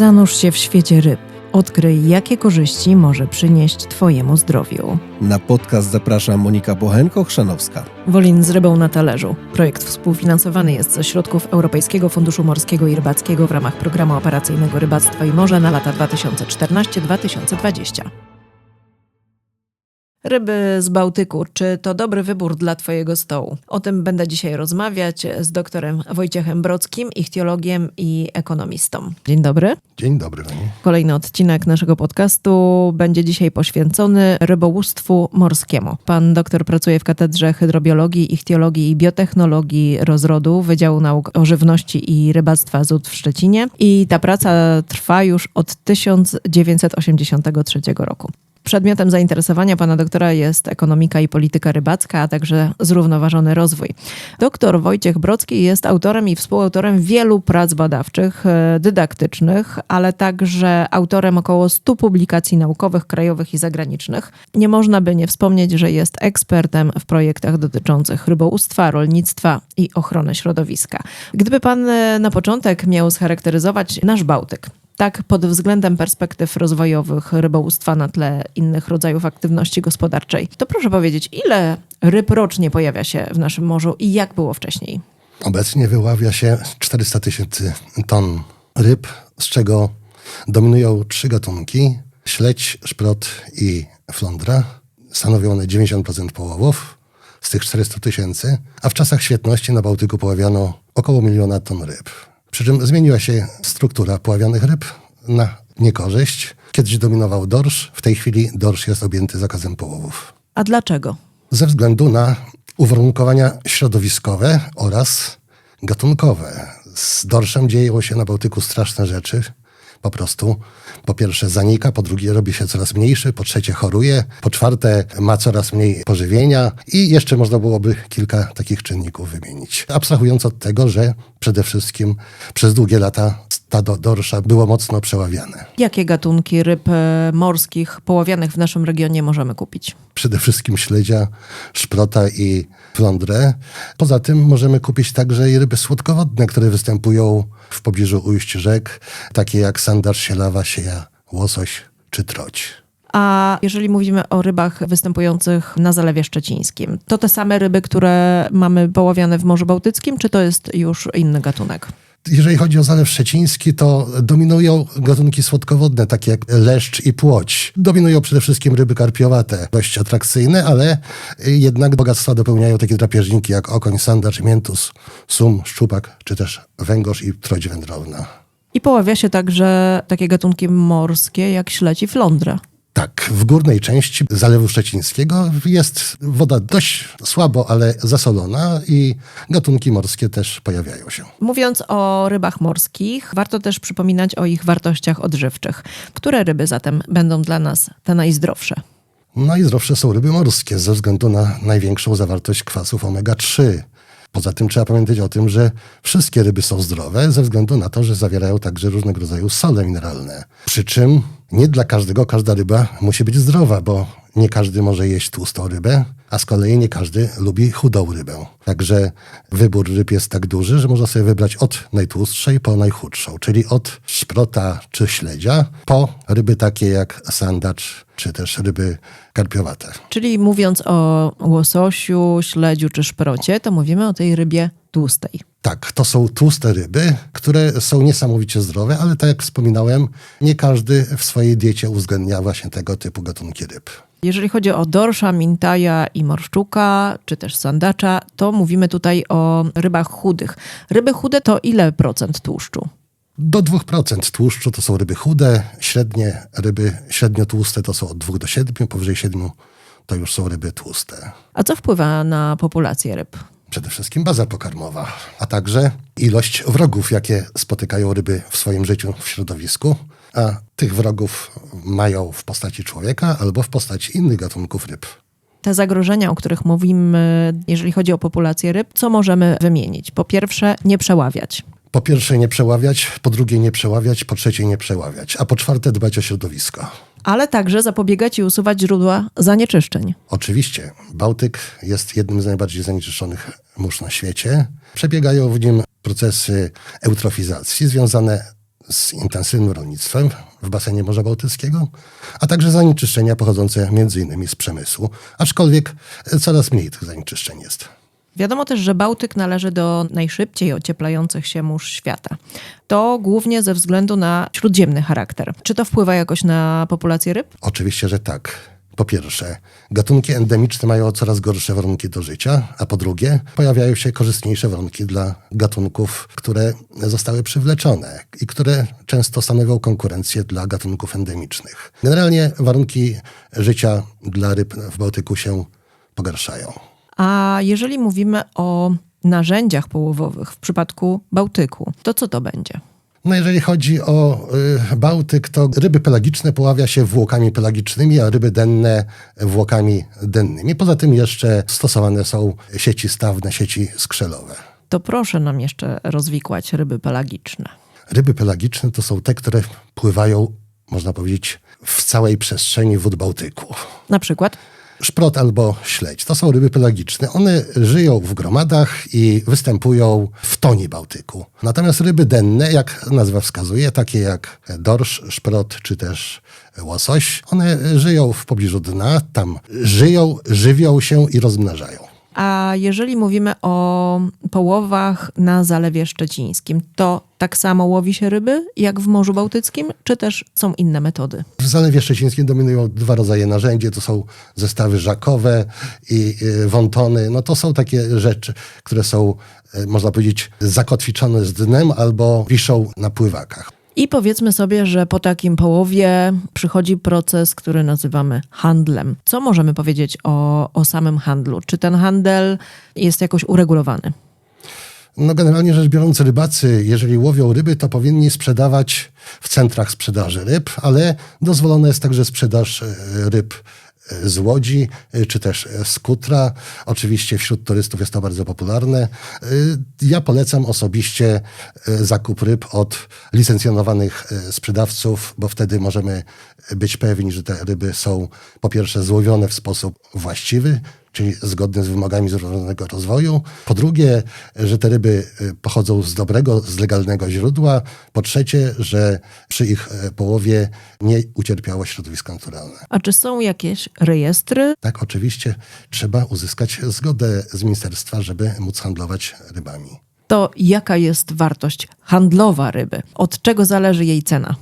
Zanurz się w świecie ryb. Odkryj, jakie korzyści może przynieść Twojemu zdrowiu. Na podcast zaprasza Monika Bochenko-Chrzanowska. Wolin z rybą na talerzu. Projekt współfinansowany jest ze środków Europejskiego Funduszu Morskiego i Rybackiego w ramach Programu Operacyjnego Rybactwo i Morze na lata 2014-2020. Ryby z Bałtyku. Czy to dobry wybór dla Twojego stołu? O tym będę dzisiaj rozmawiać z doktorem Wojciechem Brockim, ichtiologiem i ekonomistą. Dzień dobry. Dzień dobry Pani. Kolejny odcinek naszego podcastu będzie dzisiaj poświęcony rybołówstwu morskiemu. Pan doktor pracuje w Katedrze Hydrobiologii, Ichtiologii i Biotechnologii Rozrodu Wydziału Nauk o Żywności i Rybactwa ZUT w Szczecinie i ta praca trwa już od 1983 roku. Przedmiotem zainteresowania pana doktora jest ekonomika i polityka rybacka, a także zrównoważony rozwój. Doktor Wojciech Brocki jest autorem i współautorem wielu prac badawczych, e, dydaktycznych, ale także autorem około 100 publikacji naukowych, krajowych i zagranicznych. Nie można by nie wspomnieć, że jest ekspertem w projektach dotyczących rybołówstwa, rolnictwa i ochrony środowiska. Gdyby pan e, na początek miał scharakteryzować nasz Bałtyk, tak pod względem perspektyw rozwojowych rybołówstwa na tle innych rodzajów aktywności gospodarczej. To proszę powiedzieć, ile ryb rocznie pojawia się w naszym morzu i jak było wcześniej? Obecnie wyławia się 400 tysięcy ton ryb, z czego dominują trzy gatunki: śledź, szprot i flądra. Stanowią one 90% połowów z tych 400 tysięcy, a w czasach świetności na Bałtyku poławiano około miliona ton ryb. Przy czym zmieniła się struktura poławianych ryb na niekorzyść. Kiedyś dominował dorsz, w tej chwili dorsz jest objęty zakazem połowów. A dlaczego? Ze względu na uwarunkowania środowiskowe oraz gatunkowe. Z dorszem dzieją się na Bałtyku straszne rzeczy. Po prostu, po pierwsze zanika, po drugie robi się coraz mniejszy, po trzecie choruje, po czwarte ma coraz mniej pożywienia i jeszcze można byłoby kilka takich czynników wymienić. Abstrahując od tego, że przede wszystkim przez długie lata stado dorsza było mocno przeławiane. Jakie gatunki ryb e, morskich poławianych w naszym regionie możemy kupić? Przede wszystkim śledzia, szprota i flądrę. Poza tym możemy kupić także i ryby słodkowodne, które występują w pobliżu ujść rzek, takie jak sandarz, sielawa, sieja, łosoś czy troć. A jeżeli mówimy o rybach występujących na Zalewie Szczecińskim, to te same ryby, które mamy poławiane w Morzu Bałtyckim, czy to jest już inny gatunek? Jeżeli chodzi o Zalew Szczeciński, to dominują gatunki słodkowodne, takie jak leszcz i płoć. Dominują przede wszystkim ryby karpiowate, dość atrakcyjne, ale jednak bogactwa dopełniają takie drapieżniki jak okoń, sandacz, miętus, sum, szczupak, czy też węgorz i troć wędrowna. I poławia się także takie gatunki morskie jak śledź i flądra. Tak, w górnej części Zalewu Szczecińskiego jest woda dość słabo, ale zasolona i gatunki morskie też pojawiają się. Mówiąc o rybach morskich, warto też przypominać o ich wartościach odżywczych. Które ryby zatem będą dla nas te najzdrowsze? Najzdrowsze są ryby morskie ze względu na największą zawartość kwasów omega-3. Poza tym trzeba pamiętać o tym, że wszystkie ryby są zdrowe ze względu na to, że zawierają także różnego rodzaju sole mineralne. Przy czym nie dla każdego każda ryba musi być zdrowa, bo nie każdy może jeść tłustą rybę, a z kolei nie każdy lubi chudą rybę. Także wybór ryb jest tak duży, że można sobie wybrać od najtłustszej po najchudszą, czyli od szprota czy śledzia po ryby takie jak sandacz czy też ryby karpiowate. Czyli mówiąc o łososiu, śledziu czy szprocie, to mówimy o tej rybie tłustej. Tak, to są tłuste ryby, które są niesamowicie zdrowe, ale tak jak wspominałem, nie każdy w swojej diecie uwzględnia właśnie tego typu gatunki ryb. Jeżeli chodzi o dorsza, mintaja i morszczuka, czy też sandacza, to mówimy tutaj o rybach chudych. Ryby chude to ile procent tłuszczu? Do 2% tłuszczu to są ryby chude, średnie ryby średnio tłuste to są od 2 do 7, powyżej 7 to już są ryby tłuste. A co wpływa na populację ryb? Przede wszystkim baza pokarmowa, a także ilość wrogów, jakie spotykają ryby w swoim życiu w środowisku, a tych wrogów mają w postaci człowieka albo w postaci innych gatunków ryb. Te zagrożenia, o których mówimy, jeżeli chodzi o populację ryb, co możemy wymienić? Po pierwsze, nie przeławiać. Po pierwsze nie przeławiać, po drugie nie przeławiać, po trzecie nie przeławiać, a po czwarte dbać o środowisko. Ale także zapobiegać i usuwać źródła zanieczyszczeń. Oczywiście, Bałtyk jest jednym z najbardziej zanieczyszczonych mórz na świecie. Przebiegają w nim procesy eutrofizacji związane z intensywnym rolnictwem w basenie Morza Bałtyckiego, a także zanieczyszczenia pochodzące m.in. z przemysłu, aczkolwiek coraz mniej tych zanieczyszczeń jest. Wiadomo też, że Bałtyk należy do najszybciej ocieplających się mórz świata. To głównie ze względu na śródziemny charakter. Czy to wpływa jakoś na populację ryb? Oczywiście, że tak. Po pierwsze, gatunki endemiczne mają coraz gorsze warunki do życia, a po drugie, pojawiają się korzystniejsze warunki dla gatunków, które zostały przywleczone i które często stanowią konkurencję dla gatunków endemicznych. Generalnie warunki życia dla ryb w Bałtyku się pogarszają. A jeżeli mówimy o narzędziach połowowych w przypadku Bałtyku, to co to będzie? No jeżeli chodzi o y, Bałtyk, to ryby pelagiczne poławia się włókami pelagicznymi, a ryby denne włókami dennymi. Poza tym jeszcze stosowane są sieci stawne, sieci skrzelowe. To proszę nam jeszcze rozwikłać ryby pelagiczne. Ryby pelagiczne to są te, które pływają, można powiedzieć, w całej przestrzeni wód Bałtyku. Na przykład? Szprot albo śledź. To są ryby pelagiczne. One żyją w gromadach i występują w tonie Bałtyku. Natomiast ryby denne, jak nazwa wskazuje, takie jak dorsz, szprot czy też łosoś, one żyją w pobliżu dna, tam żyją, żywią się i rozmnażają. A jeżeli mówimy o połowach na Zalewie Szczecińskim, to tak samo łowi się ryby jak w Morzu Bałtyckim, czy też są inne metody? W Zalewie Szczecińskim dominują dwa rodzaje narzędzi. To są zestawy żakowe i y, wontony. No to są takie rzeczy, które są, y, można powiedzieć, zakotwiczone z dnem albo wiszą na pływakach. I powiedzmy sobie, że po takim połowie przychodzi proces, który nazywamy handlem. Co możemy powiedzieć o, o samym handlu? Czy ten handel jest jakoś uregulowany? No generalnie rzecz biorąc, rybacy, jeżeli łowią ryby, to powinni sprzedawać w centrach sprzedaży ryb, ale dozwolona jest także sprzedaż e, ryb z łodzi, e, czy też z kutra. Oczywiście wśród turystów jest to bardzo popularne. Ja polecam osobiście zakup ryb od licencjonowanych sprzedawców, bo wtedy możemy być pewni, że te ryby są po pierwsze złowione w sposób właściwy, czyli zgodny z wymogami zrównoważonego rozwoju. Po drugie, że te ryby y, pochodzą z dobrego, z legalnego źródła. Po trzecie, że przy ich y, połowie nie ucierpiało środowisko naturalne. A czy są jakieś rejestry? Tak, oczywiście trzeba uzyskać zgodę z ministerstwa, żeby móc handlować rybami. To jaka jest wartość handlowa ryby? Od czego zależy jej cena?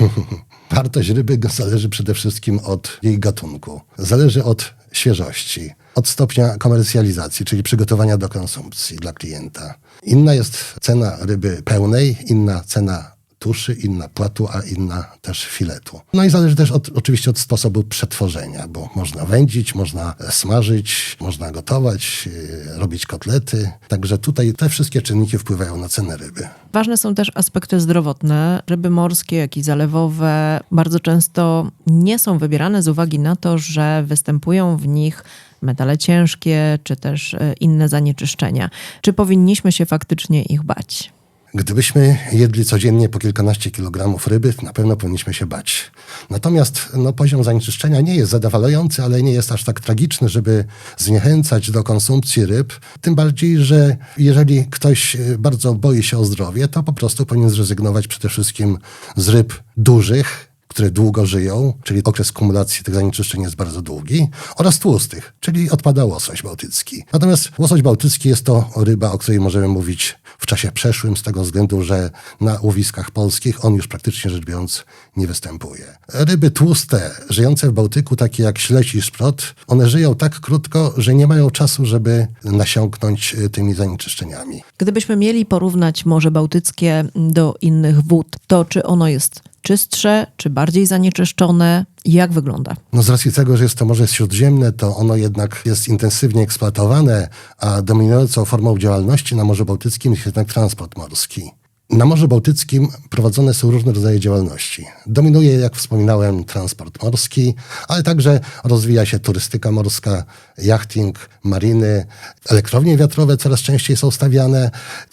Wartość ryby zależy przede wszystkim od jej gatunku. Zależy od świeżości, od stopnia komercjalizacji, czyli przygotowania do konsumpcji dla klienta. Inna jest cena ryby pełnej, inna cena tuszy, inna płatu, a inna też filetu. No i zależy też od, oczywiście od sposobu przetworzenia, bo można wędzić, można smażyć, można gotować, yy, robić kotlety. Także tutaj te wszystkie czynniki wpływają na cenę ryby. Ważne są też aspekty zdrowotne. Ryby morskie, jak i zalewowe bardzo często nie są wybierane z uwagi na to, że występują w nich metale ciężkie czy też e, inne zanieczyszczenia. Czy powinniśmy się faktycznie ich bać? Gdybyśmy jedli codziennie po kilkanaście kilogramów ryby, na pewno powinniśmy się bać. Natomiast no, poziom zanieczyszczenia nie jest zadowalający, ale nie jest aż tak tragiczny, żeby zniechęcać do konsumpcji ryb. Tym bardziej, że jeżeli ktoś y, bardzo boi się o zdrowie, to po prostu powinien zrezygnować przede wszystkim z ryb dużych, które długo żyją, czyli okres kumulacji tych zanieczyszczeń jest bardzo długi, oraz tłustych, czyli odpada łosoś bałtycki. Natomiast łosoś bałtycki jest to ryba, o której możemy mówić w czasie przeszłym, z tego względu, że na łowiskach polskich on już praktycznie rzecz biorąc nie występuje. Ryby tłuste, żyjące w Bałtyku, takie jak śledź i szprot, one żyją tak krótko, że nie mają czasu, żeby nasiąknąć y, tymi zanieczyszczeniami. Gdybyśmy mieli porównać Morze Bałtyckie do innych wód, to czy ono jest czystsze, czy bardziej zanieczyszczone? Jak wygląda? No z racji tego, że jest to Morze Śródziemne, to ono jednak jest intensywnie eksploatowane, a dominującą formą działalności na Morzu Bałtyckim jest jednak transport morski. Na Morzu Bałtyckim prowadzone są różne rodzaje działalności. Dominuje, jak wspominałem, transport morski, ale także rozwija się turystyka morska, jachting, mariny, elektrownie wiatrowe coraz częściej są stawiane,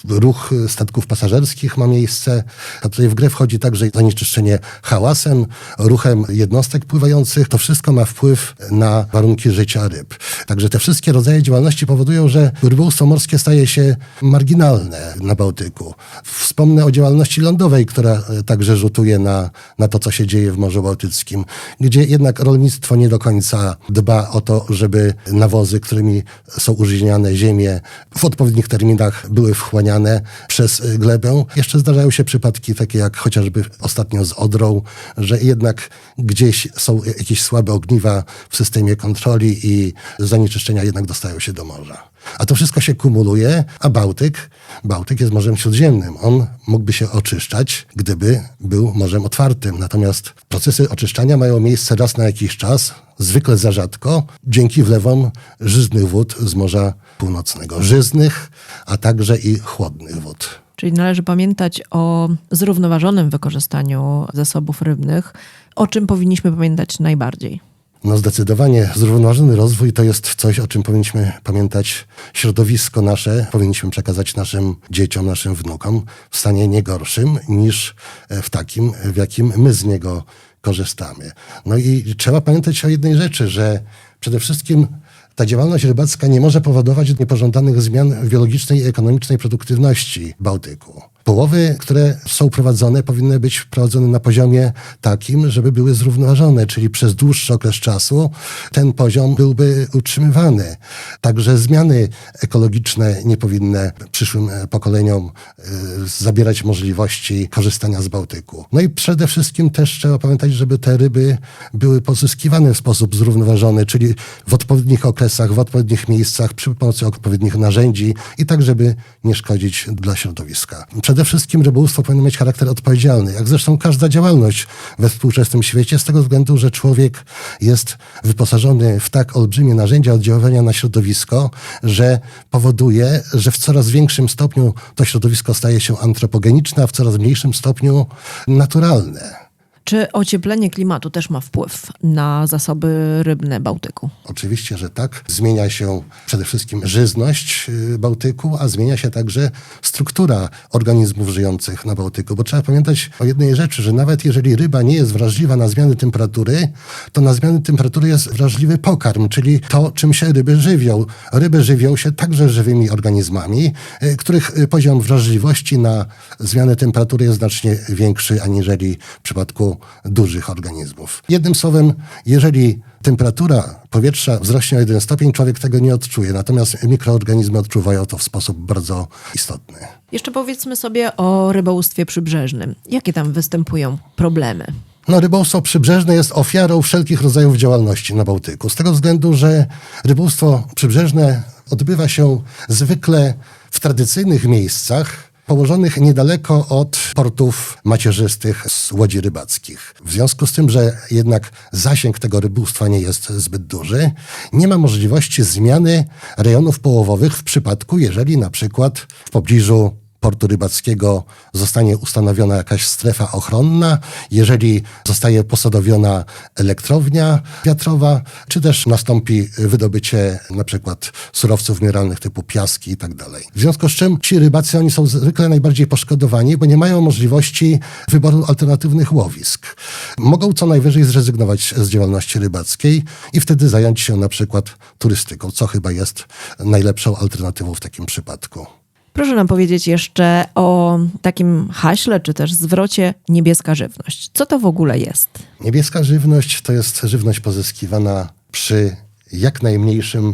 ruch statków pasażerskich ma miejsce, a tutaj w grę wchodzi także zanieczyszczenie hałasem, ruchem jednostek pływających. To wszystko ma wpływ na warunki życia ryb. Także te wszystkie rodzaje działalności powodują, że rybołówstwo morskie staje się marginalne na Bałtyku. W wspomnę o działalności lądowej, która e, także rzutuje na, na to, co się dzieje w Morzu Bałtyckim, gdzie jednak rolnictwo nie do końca dba o to, żeby nawozy, którymi są użyźniane ziemie, w odpowiednich terminach były wchłaniane przez e, glebę. Jeszcze zdarzają się przypadki takie jak chociażby ostatnio z Odrą, że jednak gdzieś są jakieś słabe ogniwa w systemie kontroli i zanieczyszczenia jednak dostają się do morza. A to wszystko się kumuluje, a Bałtyk, Bałtyk jest Morzem Śródziemnym. On mógłby się oczyszczać, gdyby był morzem otwartym. Natomiast procesy oczyszczania mają miejsce raz na jakiś czas, zwykle za rzadko, dzięki wlewom żyznych wód z Morza Północnego. Żyznych, a także i chłodnych wód. Czyli należy pamiętać o zrównoważonym wykorzystaniu zasobów rybnych. O czym powinniśmy pamiętać najbardziej? No zdecydowanie zrównoważony rozwój to jest coś, o czym powinniśmy pamiętać. Środowisko nasze powinniśmy przekazać naszym dzieciom, naszym wnukom w stanie nie gorszym niż w takim, w jakim my z niego korzystamy. No i trzeba pamiętać o jednej rzeczy, że przede wszystkim ta działalność rybacka nie może powodować niepożądanych zmian w biologicznej i ekonomicznej produktywności Bałtyku. Połowy, które są prowadzone, powinny być prowadzone na poziomie takim, żeby były zrównoważone, czyli przez dłuższy okres czasu ten poziom byłby utrzymywany. Także zmiany ekologiczne nie powinny przyszłym pokoleniom y, zabierać możliwości korzystania z Bałtyku. No i przede wszystkim też trzeba pamiętać, żeby te ryby były pozyskiwane w sposób zrównoważony, czyli w odpowiednich okresach, w odpowiednich miejscach, przy pomocy odpowiednich narzędzi i tak, żeby nie szkodzić dla środowiska. Wszystkim rybołówstwo powinno mieć charakter odpowiedzialny, jak zresztą każda działalność we współczesnym świecie, z tego względu, że człowiek jest wyposażony w tak olbrzymie narzędzia oddziaływania na środowisko, że powoduje, że w coraz większym stopniu to środowisko staje się antropogeniczne, a w coraz mniejszym stopniu naturalne. Czy ocieplenie klimatu też ma wpływ na zasoby rybne Bałtyku? Oczywiście, że tak. Zmienia się przede wszystkim żyzność y, Bałtyku, a zmienia się także struktura organizmów żyjących na Bałtyku. Bo trzeba pamiętać o jednej rzeczy, że nawet jeżeli ryba nie jest wrażliwa na zmiany temperatury, to na zmiany temperatury jest wrażliwy pokarm, czyli to, czym się ryby żywią. Ryby żywią się także żywymi organizmami, y, których y, poziom wrażliwości na zmiany temperatury jest znacznie większy aniżeli w przypadku dużych organizmów. Jednym słowem, jeżeli temperatura powietrza wzrośnie o jeden stopień, człowiek tego nie odczuje, natomiast mikroorganizmy odczuwają to w sposób bardzo istotny. Jeszcze powiedzmy sobie o rybołówstwie przybrzeżnym. Jakie tam występują problemy? No, rybołówstwo przybrzeżne jest ofiarą wszelkich rodzajów działalności na Bałtyku. Z tego względu, że rybołówstwo przybrzeżne odbywa się zwykle w tradycyjnych miejscach, położonych niedaleko od portów macierzystych z łodzi rybackich. W związku z tym, że jednak zasięg tego rybołówstwa nie jest zbyt duży, nie ma możliwości zmiany rejonów połowowych w przypadku, jeżeli na przykład w pobliżu portu rybackiego zostanie ustanowiona jakaś strefa ochronna, jeżeli zostaje posadowiona elektrownia wiatrowa, czy też nastąpi wydobycie na przykład surowców mineralnych typu piaski i tak dalej. W związku z czym ci rybacy, oni są zwykle najbardziej poszkodowani, bo nie mają możliwości wyboru alternatywnych łowisk. Mogą co najwyżej zrezygnować z działalności rybackiej i wtedy zająć się na przykład turystyką, co chyba jest najlepszą alternatywą w takim przypadku. Proszę nam powiedzieć jeszcze o takim haśle, czy też zwrocie niebieska żywność. Co to w ogóle jest? Niebieska żywność to jest żywność pozyskiwana przy jak najmniejszym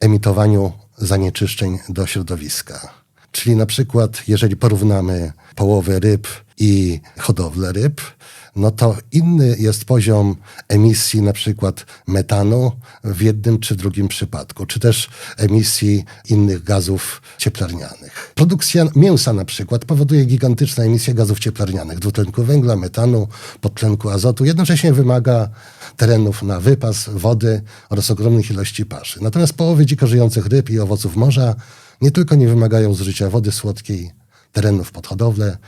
emitowaniu zanieczyszczeń do środowiska. Czyli na przykład, jeżeli porównamy połowę ryb i hodowlę ryb, no to inny jest poziom emisji na przykład metanu w jednym czy drugim przypadku, czy też emisji innych gazów cieplarnianych. Produkcja mięsa na przykład powoduje gigantyczne emisje gazów cieplarnianych, dwutlenku węgla, metanu, podtlenku azotu. Jednocześnie wymaga terenów na wypas, wody oraz ogromnych ilości paszy. Natomiast połowy dziko żyjących ryb i owoców morza nie tylko nie wymagają zużycia wody słodkiej, terenów pod hodowlę,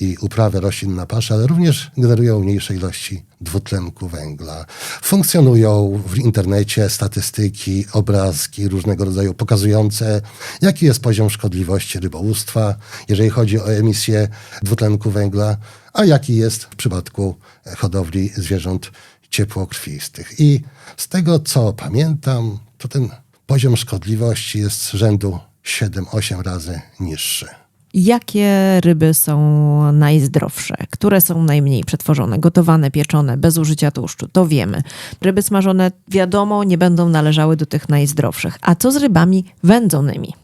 i uprawę roślin na pasze, ale również generują mniejsze ilości dwutlenku węgla. Funkcjonują w internecie statystyki, obrazki różnego rodzaju pokazujące, jaki jest poziom szkodliwości rybołówstwa, jeżeli chodzi o emisję dwutlenku węgla, a jaki jest w przypadku hodowli zwierząt ciepłokrwistych. I z tego, co pamiętam, to ten poziom szkodliwości jest z rzędu 7-8 razy niższy. Jakie ryby są najzdrowsze? Które są najmniej przetworzone? Gotowane, pieczone, bez użycia tłuszczu? To wiemy. Ryby smażone, wiadomo, nie będą należały do tych najzdrowszych. A co z rybami wędzonymi?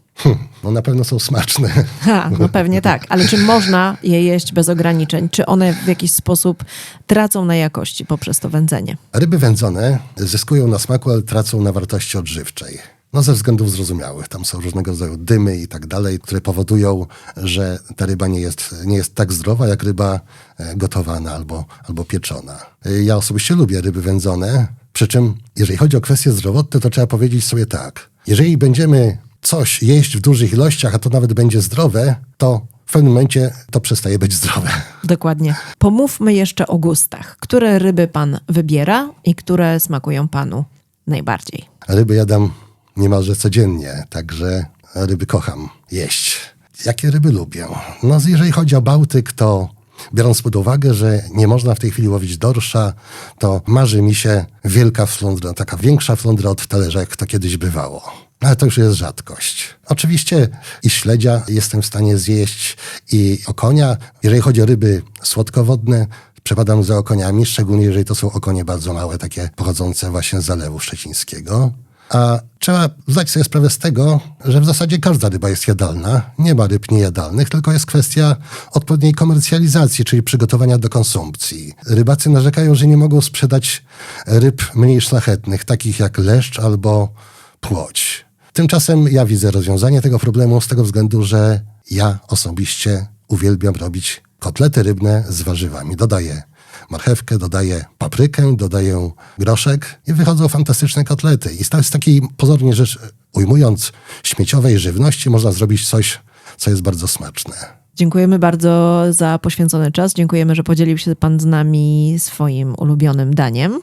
No na pewno są smaczne. Ha, no pewnie tak, ale czy można je jeść bez ograniczeń? Czy one w jakiś sposób tracą na jakości poprzez to wędzenie? Ryby wędzone zyskują na smaku, ale tracą na wartości odżywczej. No ze względów zrozumiałych. Tam są różnego rodzaju dymy i tak dalej, które powodują, że ta ryba nie jest, nie jest tak zdrowa jak ryba e, gotowana albo, albo pieczona. E, Ja osobiście lubię ryby wędzone, przy czym jeżeli chodzi o kwestie zdrowotne, to trzeba powiedzieć sobie tak. Jeżeli będziemy coś jeść w dużych ilościach, a to nawet będzie zdrowe, to w pewnym momencie to przestaje być zdrowe. Dokładnie. Pomówmy jeszcze o gustach. Które ryby pan wybiera i które smakują panu najbardziej? Ryby jadam niemalże codziennie, także ryby kocham jeść. Jakie ryby lubię? No, jeżeli chodzi o Bałtyk, to biorąc pod uwagę, że nie można w tej chwili łowić dorsza, to marzy mi się wielka flądra, taka większa flądra od talerza, jak to kiedyś bywało. Ale to już jest rzadkość. Oczywiście i śledzia jestem w stanie zjeść, i okonia. Jeżeli chodzi o ryby słodkowodne, przepadam za okoniami, szczególnie jeżeli to są okonie bardzo małe, takie pochodzące właśnie z Zalewu Szczecińskiego. A trzeba zdać sobie sprawę z tego, że w zasadzie każda ryba jest jadalna. Nie ma ryb niejadalnych, tylko jest kwestia odpowiedniej komercjalizacji, czyli przygotowania do konsumpcji. Rybacy narzekają, że nie mogą sprzedać ryb mniej szlachetnych, takich jak leszcz albo płoć. Tymczasem ja widzę rozwiązanie tego problemu z tego względu, że ja osobiście uwielbiam robić kotlety rybne z warzywami. Dodaję marchewkę, dodaję paprykę, dodaję groszek i wychodzą fantastyczne kotlety. I z takiej, pozornie rzecz ujmując, śmieciowej żywności można zrobić coś, co jest bardzo smaczne. Dziękujemy bardzo za poświęcony czas. Dziękujemy, że podzielił się Pan z nami swoim ulubionym daniem.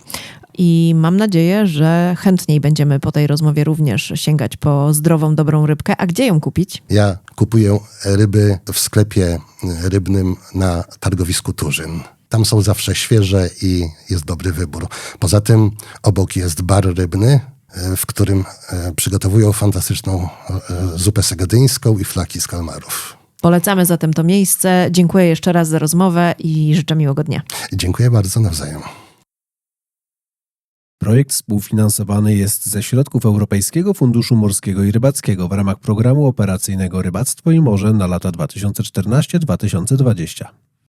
I mam nadzieję, że chętniej będziemy po tej rozmowie również sięgać po zdrową, dobrą rybkę. A gdzie ją kupić? Ja kupuję ryby w sklepie rybnym na targowisku Turzyn. Tam są zawsze świeże i jest dobry wybór. Poza tym obok jest bar rybny, e, w którym e, przygotowują fantastyczną e, zupę segadyńską i flaki z kalmarów. Polecamy zatem to miejsce. Dziękuję jeszcze raz za rozmowę i życzę miłego dnia. Dziękuję bardzo nawzajem. Projekt współfinansowany jest ze środków Europejskiego Funduszu Morskiego i Rybackiego w ramach programu operacyjnego Rybactwo i Morze na lata 2014-2020.